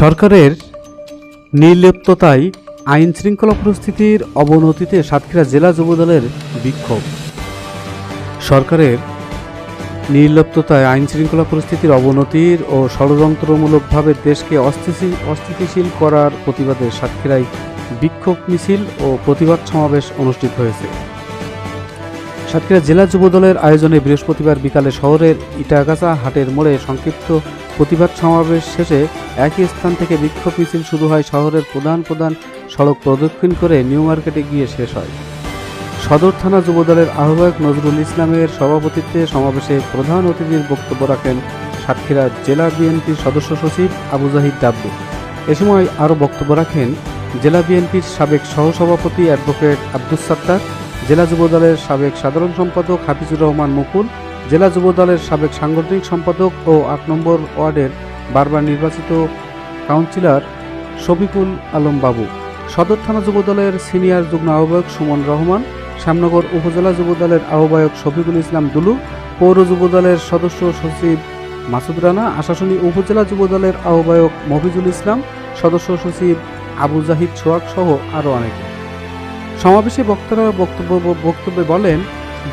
সরকারের নির্লিপ্ততায় আইন শৃঙ্খলা পরিস্থিতির অবনতিতে সাতক্ষীরা জেলা যুবদলের বিক্ষোভ। সরকারের নির্লিপ্ততায় আইন শৃঙ্খলা পরিস্থিতির অবনতির ও ষড়যন্ত্রমূলকভাবে দেশকে অস্থিতিশীল অস্থিতিশীল করার প্রতিবাদে সাতক্ষীরায় বিক্ষোভ মিছিল ও প্রতিবাদ সমাবেশ অনুষ্ঠিত হয়েছে। সাতক্ষীরা জেলা যুবদলের আয়োজনে বৃহস্পতিবার বিকালে শহরের ইটাগাছা হাটের মোড়ে সংক্ষিপ্ত প্রতিবাদ সমাবেশ শেষে একই স্থান থেকে বিক্ষোভ মিছিল শুরু হয় শহরের প্রধান প্রধান সড়ক প্রদক্ষিণ করে নিউ মার্কেটে গিয়ে শেষ হয়। সদর থানা যুবদলের আহ্বায়ক নজরুল ইসলামের সভাপতিত্বে সমাবেশে প্রধান অতিথির বক্তব্য রাখেন সাতক্ষীরা জেলা বিএনপির সদস্য সচিব আবু জাহিদ ডাব্বু এ সময় আরও বক্তব্য রাখেন জেলা বিএনপির সাবেক সহসভাপতি অ্যাডভোকেট আব্দুস সাত্তার, জেলা যুবদলের সাবেক সাধারণ সম্পাদক হাফিজুর রহমান মুকুল জেলা যুবদলের সাবেক সাংগঠনিক সম্পাদক ও আট নম্বর ওয়ার্ডের বারবার নির্বাচিত কাউন্সিলর শফিকুল আলম বাবু, সদর থানা যুবদলের সিনিয়র যুগ্ম আহ্বায়ক সুমন রহমান, শ্যামনগর উপজেলা যুবদলের আহ্বায়ক শফিকুল ইসলাম দুলু, পৌর যুবদলের সদস্য সচিব মাসুদ রানা, আশাশুনি উপজেলা যুবদলের আহ্বায়ক মফিজুল ইসলাম, সদস্য সচিব আবু জাহিদ সোয়াক সহ আরও অনেকে। সমাবেশে বক্তারা বক্তব্য বক্তব্যে বলেন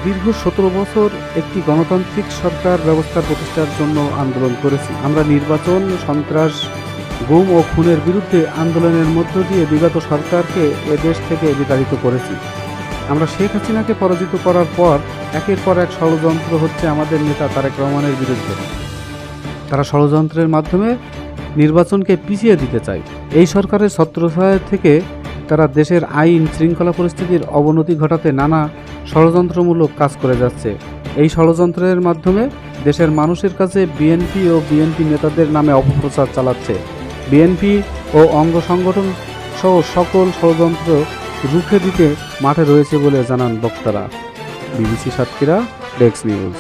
দীর্ঘ সতেরো বছর একটি গণতান্ত্রিক সরকার ব্যবস্থা প্রতিষ্ঠার জন্য আন্দোলন করেছি। আমরা নির্বাচন, সন্ত্রাস, গুম ও খুনের বিরুদ্ধে আন্দোলনের মধ্য দিয়ে বিগত সরকারকে এ দেশ থেকে বিতাড়িত করেছি। আমরা শেখ হাসিনাকে পরাজিত করার পর একের পর এক ষড়যন্ত্র হচ্ছে আমাদের নেতা তারেক রহমানের বিরুদ্ধে। তারা ষড়যন্ত্রের মাধ্যমে নির্বাচনকে পিছিয়ে দিতে চায়। এই সরকারের ছত্রছায়া থেকে তারা দেশের আইন শৃঙ্খলা পরিস্থিতির অবনতি ঘটাতে নানা ষড়যন্ত্রমূলক কাজ করে যাচ্ছে। এই ষড়যন্ত্রের মাধ্যমে দেশের মানুষের কাছে বিএনপি ও বিএনপি নেতাদের নামে অপপ্রচার চালাচ্ছে। বিএনপি ও অঙ্গ সংগঠন সহ সকল ষড়যন্ত্র রুখে দিতে মাঠে রয়েছে বলে জানান বক্তারা। BBC Satkhira, desk news.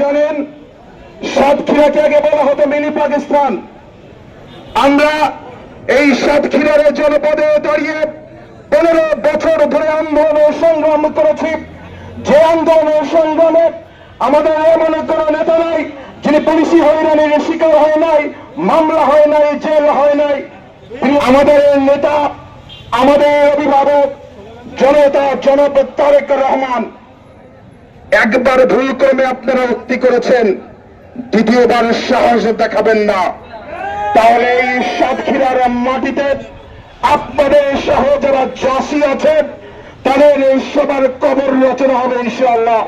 জানেন, সাতক্ষীরাকে আগে বলা হতো মিনি পাকিস্তান। আমরা এই সাতক্ষীরার জনপদে দাঁড়িয়ে পনেরো বছর ধরে আন্দোলন ও সংগ্রাম করেছি। যে আন্দোলন ও সংগ্রামে আমাদের এমন কোন নেতা নাই, যিনি পুলিশি হয়রানির শিকার হয় নাই, মামলা হয় নাই, জেল হয় নাই। আমাদের নেতা, আমাদের অভিভাবক, জনতা জনপদ তারেক রহমান। একবার ভুল ক্রমে আপনারা উক্তি করেছেন দ্বিতীয়বার সাহস দেখাবেন না। তাহলে এই সাতক্ষীরার মাটিতে আপনাদের সহ যারা চাষি আছেন তাদের এই সবার কবর রচনা হবে ইনশাআল্লাহ।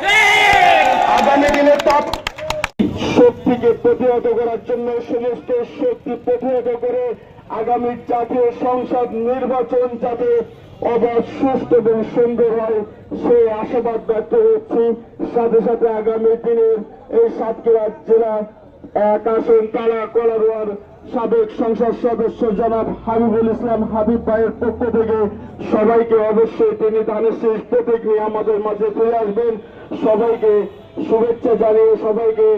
আগামী দিনে তাপ শক্তিকে প্রতিহত করার জন্য সমস্ত শক্তি প্রতিহত করে আগামী জাতীয় সংসদ নির্বাচন যাতে অবাধ সুস্থ এবং সুন্দর হয়, সেই আশাবাদ ব্যক্ত হচ্ছি সাথে সাথে আগামী দিনের এই সাতক্ষীরা জেলা, এক আসন তালা কলারোয়ার সাবেক সংসদ সদস্য জনাব হাবিবুল ইসলাম হাবিব ভাইয়ের পক্ষ থেকে সবাইকে অবশ্যই তিনি ধানের শেষ প্রতীক নিয়ে আমাদের মাঝে ফিরে আসবেন। সবাইকে শুভেচ্ছা জানিয়ে সবাইকে